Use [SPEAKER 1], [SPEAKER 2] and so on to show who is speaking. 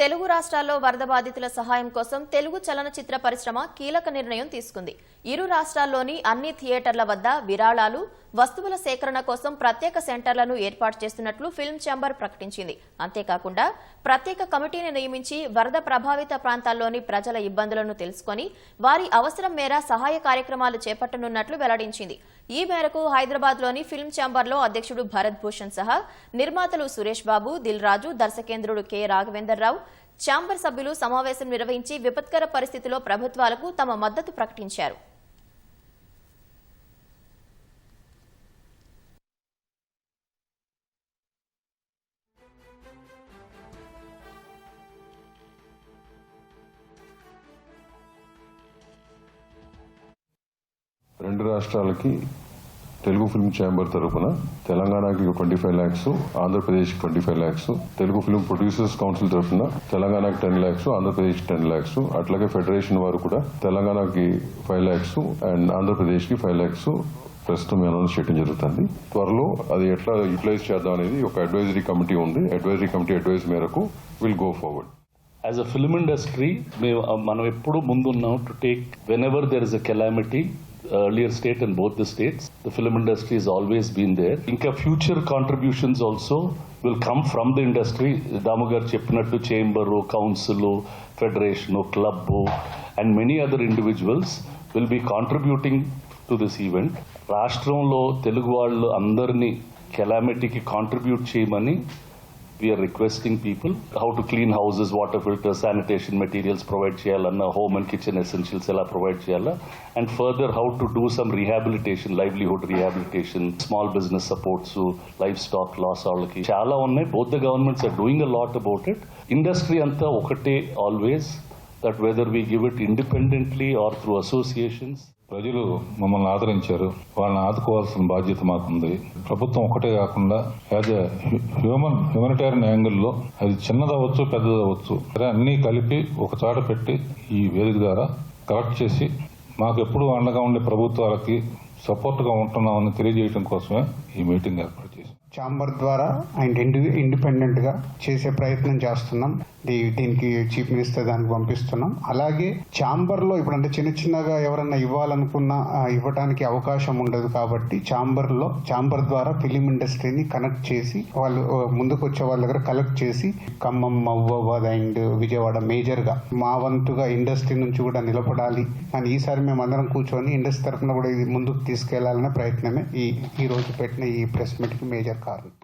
[SPEAKER 1] తెలుగు రాష్ట్రాల్లో వరద బాధితుల సహాయం కోసం తెలుగు చలనచిత్ర పరిశ్రమ కీలక నిర్ణయం తీసుకుంది. ఇరు రాష్ట్రాల్లోని అన్ని థియేటర్ల వద్ద విరాళాలు వస్తువుల సేకరణ కోసం ప్రత్యేక సెంటర్లను ఏర్పాటు చేస్తున్నట్లు ఫిల్మ్ ఛాంబర్ ప్రకటించింది. అంతేకాకుండా ప్రత్యేక కమిటీని నియమించి వరద ప్రభావిత ప్రాంతాల్లోని ప్రజల ఇబ్బందులను తెలుసుకొని వారి అవసరం మేర సహాయ కార్యక్రమాలు చేపట్టనున్నట్లు వెల్లడించింది. ఈ మేరకు హైదరాబాద్లోని ఫిల్మ్ ఛాంబర్లో అధ్యక్షుడు భరత్ భూషణ్ సహా నిర్మాతలు సురేష్ బాబు దిల్ రాజు దర్శకేంద్రుడు కె. రాఘవేందర్ రావు ఛాంబర్ సభ్యులు సమావేశం నిర్వహించి విపత్కర పరిస్థితిలో ప్రభుత్వాలకు తమ మద్దతు ప్రకటించారు.
[SPEAKER 2] రెండు రాష్ట్రాలకి తెలుగు ఫిల్మ్ ఛాంబర్ తరఫున తెలంగాణకి twenty five lakhs Andhra Pradesh twenty five lakhs Telugu film producers council తరఫున తెలంగాణకి టెన్ ల్యాక్స్ ఆంధ్రప్రదేశ్ టెన్ ల్యాక్స్ అట్లాగే ఫెడరేషన్ వారు కూడా తెలంగాణకి ఫైవ్ ల్యాక్స్ అండ్ ఆంధ్రప్రదేశ్కి ఫైవ్ ల్యాక్స్ ప్రస్తుతం అనౌన్స్ చేయడం జరుగుతుంది. త్వరలో అది ఎట్లా యూటిలైజ్ చేద్దాం అనేది ఒక అడ్వైజరీ కమిటీ ఉంది. అడ్వైజరీ కమిటీ అడ్వైజ్ మేరకు will go forward
[SPEAKER 3] as a film industry మేము మనం ఎప్పుడు ముందున్నాం to take whenever there is a calamity earlier state and both the states the film industry is always been there ఇంకా future contributions also will come from the industry Damu గారు చెప్పినట్టు chamber council federation club and many other individuals will be contributing to this event రాష్ట్రంలో తెలుగు వాళ్ళు అందరినీ కెలామిటీకి contribute చేయమని we are requesting people how to clean houses water filter sanitation materials provide చేయాలన్న home and kitchen essentials ఎలా provide చేయాలా and further how to do some rehabilitation livelihood rehabilitation small business supports livestock loss వాళ్ళకి. చాలా ఉన్నాయి. Both the governments are doing a lot about it industry అంతా ఒకటే always that whether we give it independently or through associations
[SPEAKER 4] ప్రజలు మమ్మల్ని ఆదరించారు. వాళ్ళని ఆదుకోవాల్సిన బాధ్యత మాకుంది. ప్రభుత్వం ఒకటే కాకుండా యాజ్ ఎ హ్యూమన్ హ్యూమనిటేరియన్ యాంగిల్లో అది చిన్నదవచ్చు పెద్దదవచ్చు సరే అన్నీ కలిపి ఒక చాట పెట్టి ఈ వేదిక ద్వారా కలెక్ట్ చేసి మాకు ఎప్పుడు అండగా ఉండే ప్రభుత్వాలకి సపోర్ట్గా ఉంటున్నామని తెలియజేయడం కోసమే ఈ మీటింగ్ ఏర్పాటు చేశాం.
[SPEAKER 5] చాంబర్ ద్వారా అండ్ ఇండి ఇండిపెండెంట్గా చేసే ప్రయత్నం చేస్తున్నాం. దీ- దీనికి చీఫ్ మినిస్టర్ దానికి పంపిస్తున్నాం. అలాగే చాంబర్లో ఇప్పుడు అంటే చిన్న చిన్నగా ఎవరన్నా ఇవ్వాలనుకున్నా ఇవ్వడానికి అవకాశం ఉండదు కాబట్టి చాంబర్లో చాంబర్ ద్వారా ఫిలిం ఇండస్ట్రీని కనెక్ట్ చేసి వాళ్ళు ముందుకు వచ్చే వాళ్ళ దగ్గర కలెక్ట్ చేసి ఖమ్మం మహబూబాబాద్ అండ్ విజయవాడ మేజర్గా మా వంతుగా ఇండస్ట్రీ నుంచి కూడా నిలబడాలి. కానీ ఈసారి మేము అందరం కూర్చొని ఇండస్ట్రీ తరఫున కూడా ఇది ముందుకు తీసుకెళ్ళాలనే ప్రయత్నమే ఈ ఈ రోజు పెట్టిన ఈ ప్రెస్ మీట్కి మేజర్ karın.